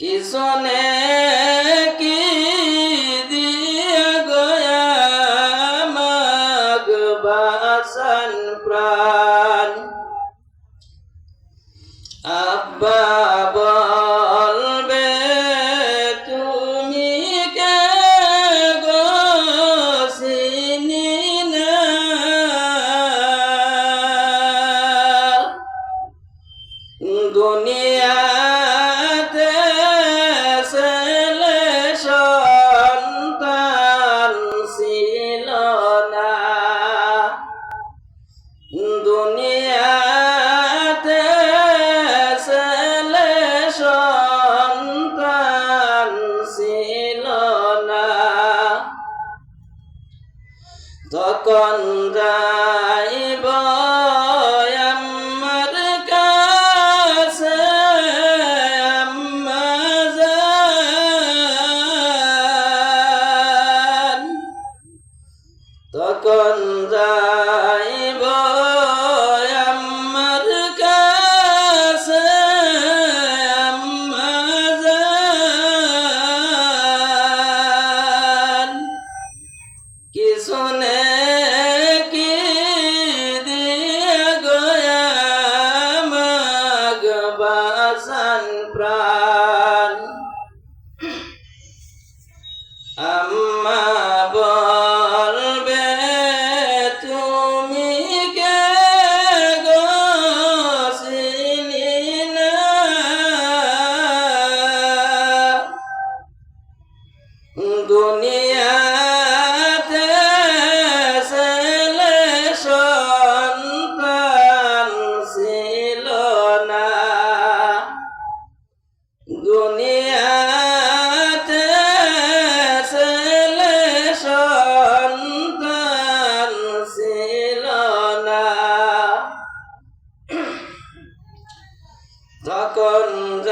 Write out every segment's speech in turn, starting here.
কি তখন যাইব আমার কাছে তখন যাইব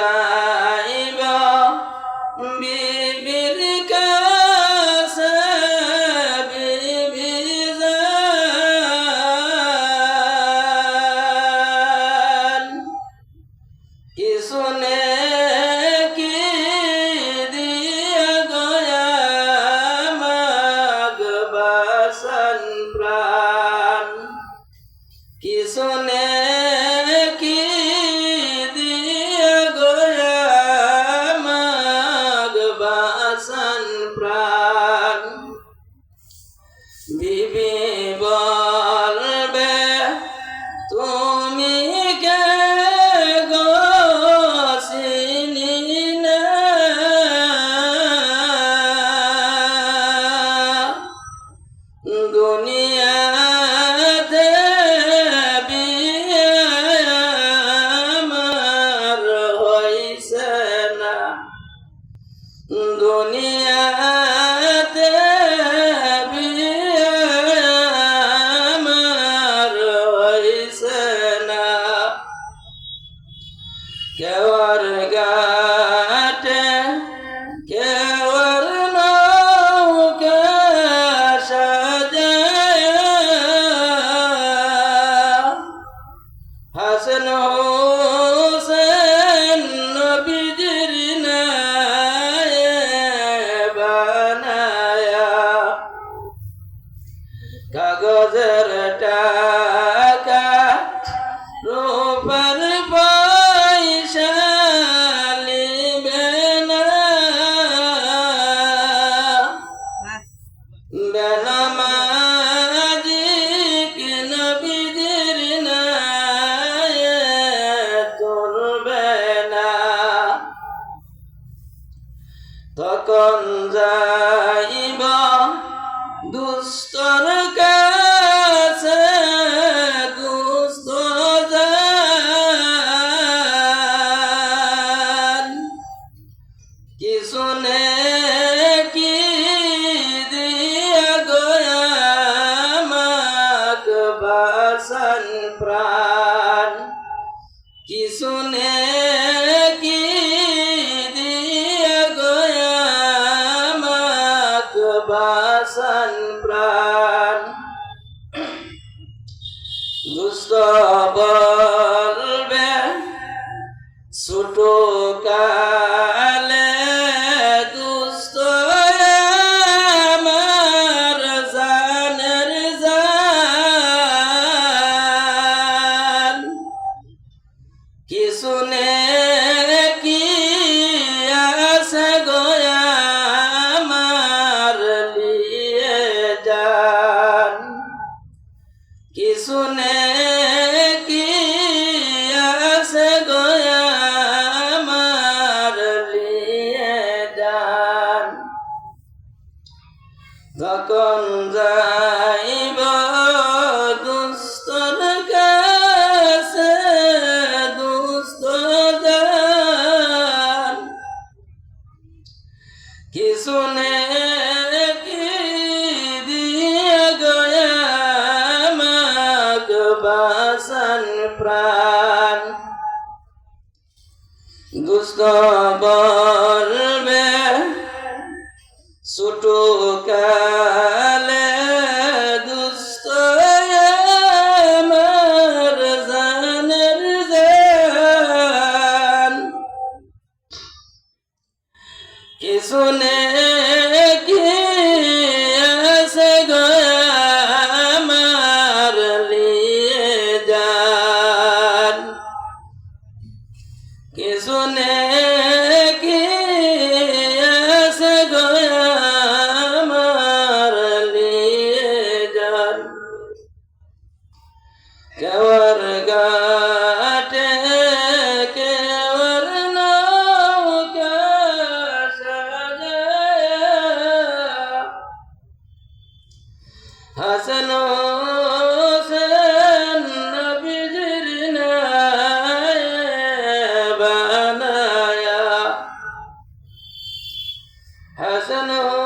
تائبا بي pra তখন যাইবা দুস্তর কাছে কিছু নেই হাসান প্রাণ। দুষ্ট বলবে ছোট কাজ কিছু নে বাসান প্রাণ। দুষ্ট বলবে ছোট কালে দুষ্ট আমার জানের জান। কিছু কে জনে حسنه